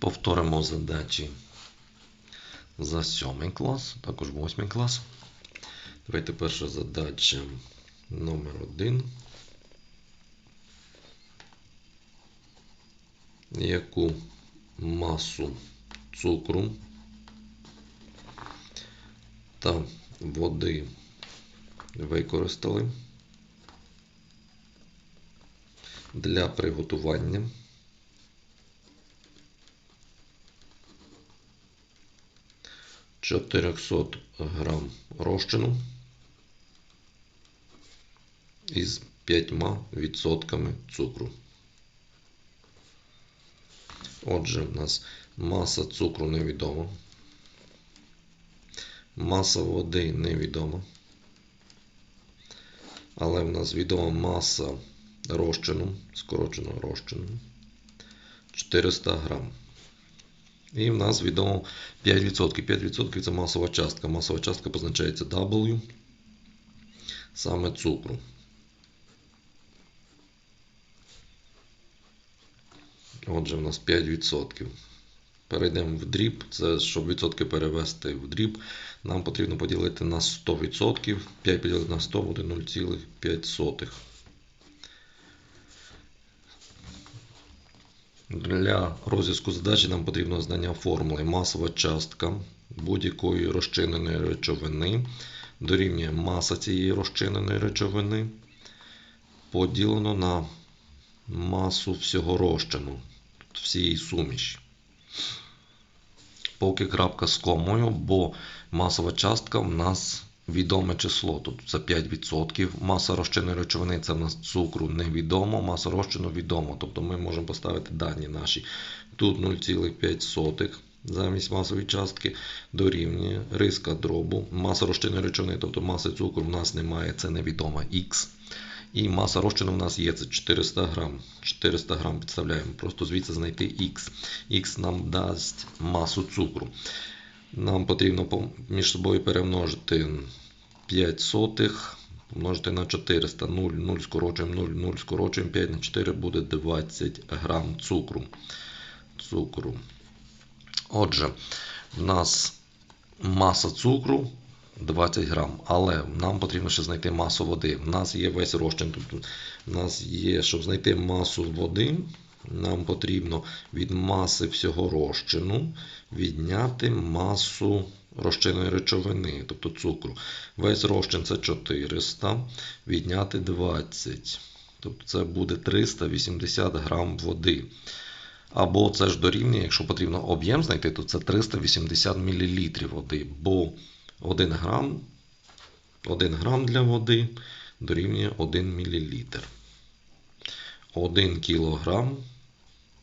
Повторимо задачі за 7 клас, також 8 клас. Давайте перша задача номер 1. Яку масу цукру та води використали для приготування чотирьохсот грам розчину із 5% цукру. Отже, в нас маса цукру невідома. Маса води невідома. Але в нас відома маса розчину, скороченого розчину 400 грам. І в нас відомо 5%. 5% це масова частка. Масова частка позначається W, саме цукру. Отже, в нас 5%. Перейдемо в дріб. Це щоб відсотки перевести в дріб, нам потрібно поділити на 100%. 5 поділити на 100 буде 0,5. Для розв'язку задачі нам потрібно знання формули масова частка будь-якої розчиненої речовини дорівнює маса цієї розчиненої речовини поділено на масу всього розчину, всієї суміші. Поки крапка з комою, бо масова частка в нас відоме число. Тут це 5%. Маса розчинної речовини це в нас цукру невідомо, маса розчину відомо. Тобто ми можемо поставити дані наші. Тут 0,5 замість масової частки дорівнює риска дробу. Маса розчинної речовини, тобто маси цукру в нас немає, це невідома Х. І маса розчину в нас є, це 400 грам. 400 грам підставляємо, просто звідси знайти Х. Х нам дасть масу цукру. Нам потрібно між собою перемножити 5 сотих, помножити на 400, 0, 0 скорочуємо, 0, 0 скорочуємо, 5 на 4 буде 20 грам цукру. цукру. Отже, в нас маса цукру 20 грам, але нам потрібно ще знайти масу води. У нас є весь розчин. Тобто, у нас є, щоб знайти масу води, нам потрібно від маси всього розчину відняти масу розчинної речовини, тобто цукру. Весь розчин це 400, відняти 20. Тобто це буде 380 грам води. Або це ж дорівнює, якщо потрібно об'єм знайти, то це 380 мл води. Бо 1 грам 1 грам для води дорівнює 1 мл. 1 кілограм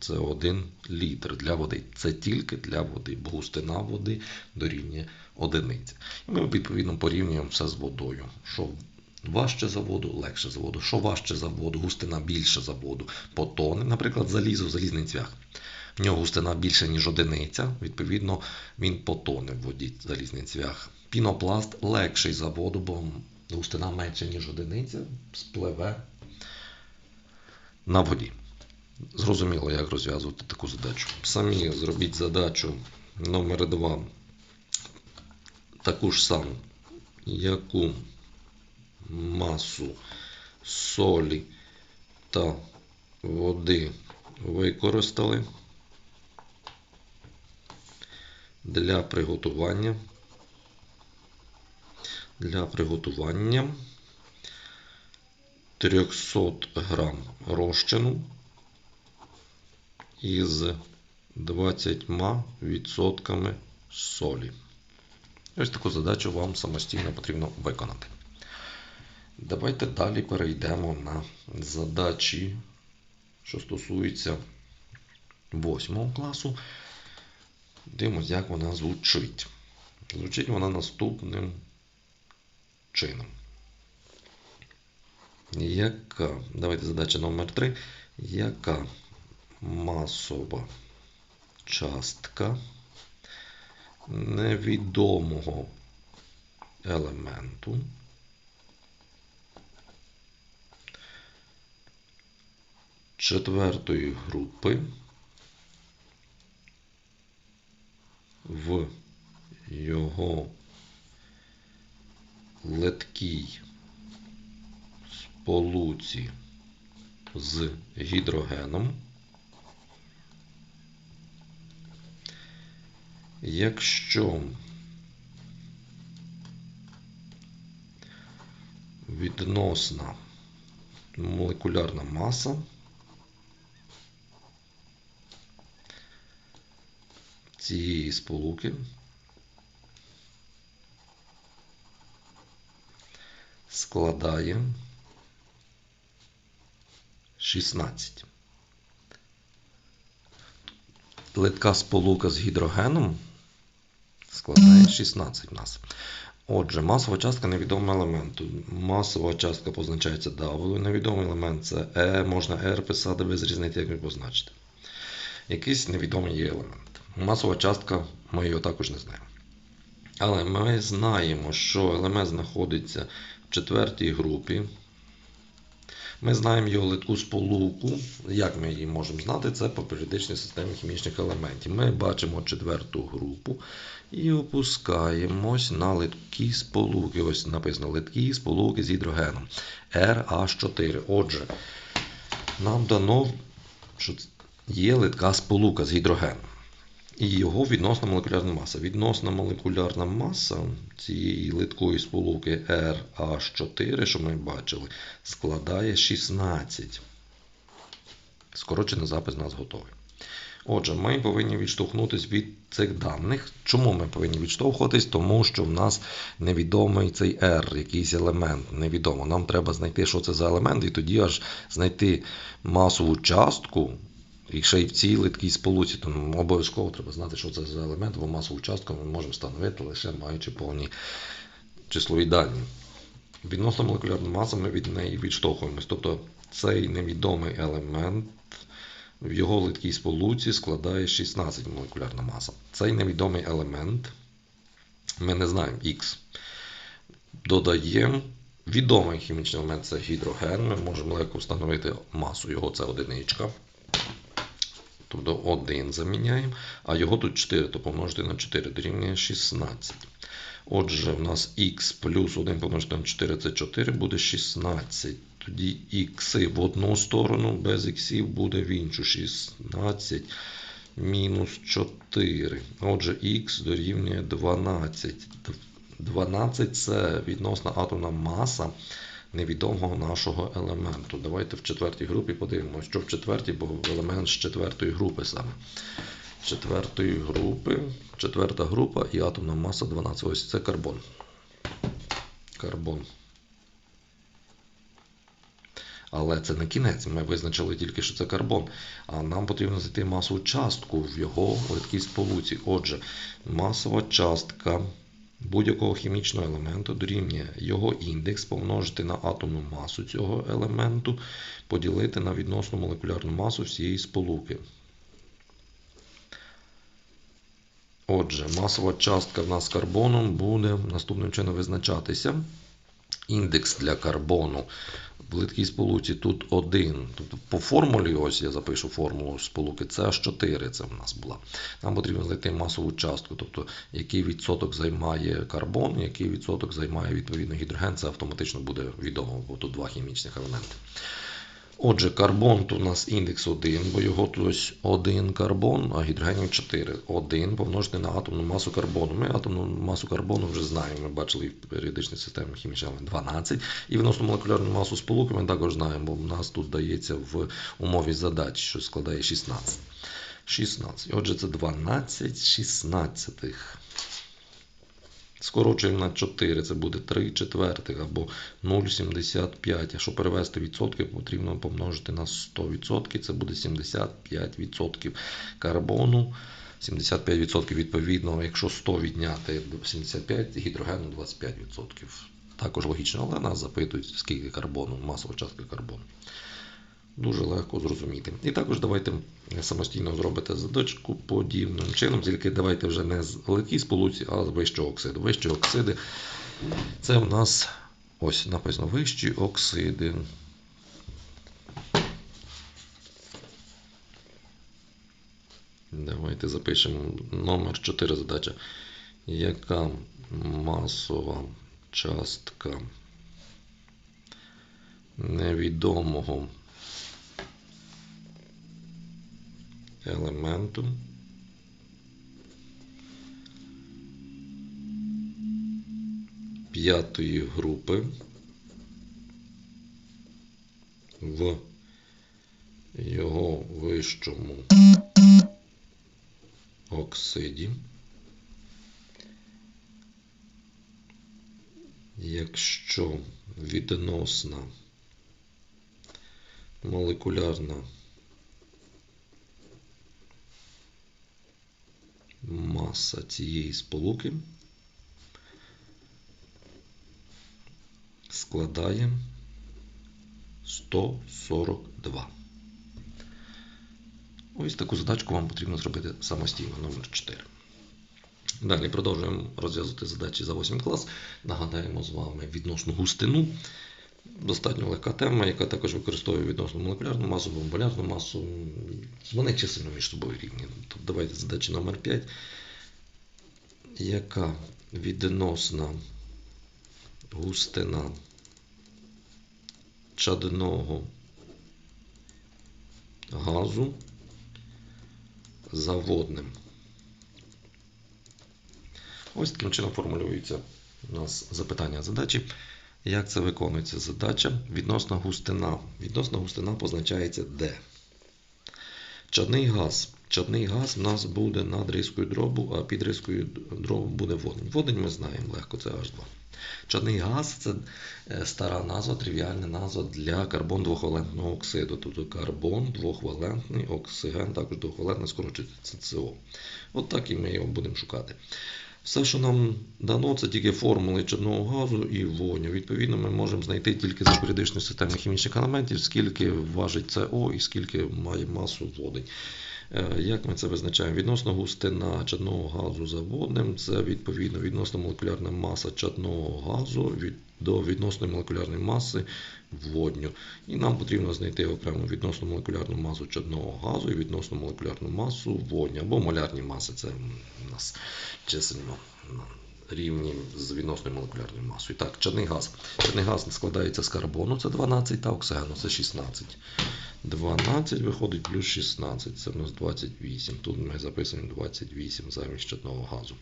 це 1 літр для води. Це тільки для води, бо густина води дорівнює одиниці. І ми, відповідно, порівнюємо все з водою. Що важче за воду, легше за воду. Що важче за воду, густина більше за воду. Потони, наприклад, залізо, залізний цвях. В нього густина більше, ніж одиниця, відповідно, він потоне в воді залізний цвях. Пінопласт легший за воду, бо густина менша, ніж одиниця, спливе на воді. Зрозуміло, як розв'язувати таку задачу. Самі зробіть задачу номер 2 таку ж саму, яку масу солі та води використали для приготування? Для приготування 300 грам розчину із 20% солі. Ось таку задачу вам самостійно потрібно виконати. Давайте далі перейдемо на задачі, що стосуються 8 класу. Дивимось, як вона звучить. Звучить вона наступним чином. Яка? Давайте задача номер 3. Яка масова частка невідомого елементу. Четвертої групи в його литкій сполуці з гідрогеном, якщо відносна молекулярна маса цієї сполуки складає 16. Литка сполука з гідрогеном складає 16 в нас. Отже, масова частка невідомого елементу. Масова частка позначається W, невідомий елемент це E, можна R писати без різниці, як ви позначите. Якийсь невідомий є елемент. Масова частка, ми його також не знаємо. Але ми знаємо, що елемент знаходиться в четвертій групі. Ми знаємо його литку сполуку. Як ми її можемо знати? Це по періодичній системі хімічних елементів. Ми бачимо четверту групу і опускаємось на литкі сполуки. Ось написано литкі сполуки з гідрогеном. RH4. Отже, нам дано, що є литка сполука з гідрогеном. І його відносна молекулярна маса. Відносна молекулярна маса цієї литкої сполуки RH4, що ми бачили, складає 16. Скорочений запис у нас готовий. Отже, ми повинні відштовхнутися від цих даних. Чому ми повинні відштовхуватись? Тому що в нас невідомий цей R, якийсь елемент. Невідомо. Нам треба знайти, що це за елемент, і тоді аж знайти масову частку. І й в цій литкій сполуці, тому обов'язково треба знати, що це за елемент, бо масову частку ми можемо встановити лише маючи повні числові дані. Відносно молекулярної маси ми від неї відштовхуємось. Тобто цей невідомий елемент в його литкій сполуці складає 16 молекулярна маса. Цей невідомий елемент, ми не знаємо X. Додаємо відомий хімічний елемент це гідроген. Ми можемо легко встановити масу його, це одиничка. Тобто 1 заміняємо, а його тут 4, то помножити на 4 дорівнює 16. Отже, в нас х плюс 1 помножити на 4 це 4, буде 16. Тоді х в одну сторону, без х буде в іншу 16 мінус 4. Отже, х дорівнює 12. 12 це відносна атомна маса невідомого нашого елементу. Давайте в четвертій групі подивимося, що в четвертій, бо елемент з четвертої групи саме. Четвертої групи, четверта група і атомна маса 12. Ось це карбон. Карбон. Але це не кінець. Ми визначили тільки, що це карбон. А нам потрібно знайти масову частку в його литкій сполуці. Отже, масова частка будь-якого хімічного елементу дорівнює його індекс помножити на атомну масу цього елементу, поділити на відносну молекулярну масу всієї сполуки. Отже, масова частка в нас карбоном буде наступним чином визначатися. Індекс для карбону в литкій сполуці тут 1. Тобто по формулі, ось я запишу формулу сполуки, це аж 4 це в нас була. Нам потрібно знайти масову частку, тобто який відсоток займає карбон, який відсоток займає відповідно гідроген, це автоматично буде відомо, бо тут два хімічних елементи. Отже, карбон тут у нас індекс 1, бо його тут 1 карбон, а гідрогенів 4. 1 помножити на атомну масу карбону. Ми атомну масу карбону вже знаємо, ми бачили в періодичній системі хімічними 12. І відносно молекулярну масу сполуки ми також знаємо, бо в нас тут дається в умові задач, що складає 16. 16. Отже, це 12 шістнадцятих. Скорочуємо на 4, це буде 3 четвертих або 0,75. А щоб перевести відсотки, потрібно помножити на 100%, це буде 75% карбону. 75% відповідно, якщо 100 відняти 75, гідрогену 25%. Також логічно, але нас запитують, скільки карбону, масова частка карбону. Дуже легко зрозуміти. І також давайте самостійно зробите задачку подібним чином, тільки давайте вже не з легкій сполуці, а з вищого оксиду. Вищі оксиди це в нас ось написано вищі оксиди. Давайте запишемо номер 4 задача. Яка масова частка невідомого елементу п'ятої групи. В його вищому оксиді, якщо відносна молекулярна маса цієї сполуки складає 142. Ось таку задачку вам потрібно зробити самостійно, номер 4. Далі продовжуємо розв'язувати задачі за 8 клас. Нагадаємо з вами відносну густину. Достатньо легка тема, яка також використовує відносну молекулярну масу, молекулярну масу. Вони чисельно між собою рівні. Тобто давайте задача номер 5. Яка відносна густина чадного газу за водним? Ось таким чином формулюється у нас запитання задачі. Як це виконується задача? Відносна густина. Відносна густина позначається де. Чадний газ. Чадний газ в нас буде над рискою дробу, а під рискою дробу буде водень. Водень ми знаємо легко, це H2. Чадний газ це е, стара назва, тривіальна назва для карбон двохвалентного оксиду. Тобто карбон двохвалентний оксиген, також двохвалентний скорочується СО. От так і ми його будемо шукати. Все, що нам дано, це тільки формули чадного газу і вогню. Відповідно, ми можемо знайти тільки за періодичною системою хімічних елементів, скільки важить СО і скільки має масу водень. Е, Як ми це визначаємо? Відносно густина чадного газу за водним, це відповідно відносно молекулярна маса чадного газу від, до відносної молекулярної маси водню. І нам потрібно знайти окремо відносну молекулярну масу чадного газу і відносну молекулярну масу водню. Або молярні маси. Це у нас чисельно рівні з відносною молекулярною масою. Так, чадний газ. Чадний газ складається з карбону, це 12, та оксигену, це 16. 12 виходить плюс 16, це в нас 28. Тут ми записуємо 28 замість одного газу.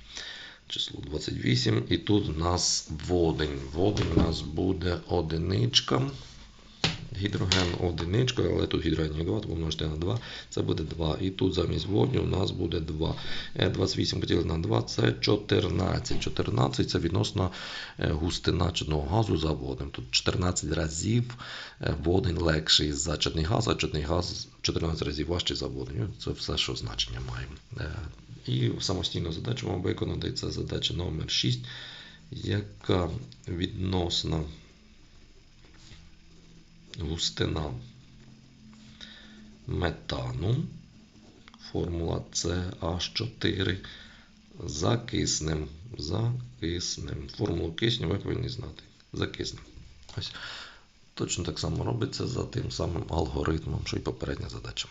Число 28. І тут у нас водень. Водень у нас буде одиничка. Гідроген одиничка, але тут гідрогенів 2, тому множити на 2, це буде 2. І тут замість водню у нас буде 2. Е, 28 поділити на 2 це 14. 14 це відносна е, густина чадного газу за воднем. Тут 14 разів е, водень легший за чадний газ, а чадний газ 14 разів важчий за водень. Це все, що значення має. Е, І самостійну задачу вам виконати. Це задача номер 6, яка відносна густина метану, формула CH4, за киснем. За киснем. Формулу кисню ви повинні знати. За киснем. Ось. Точно так само робиться за тим самим алгоритмом, що й попередня задача.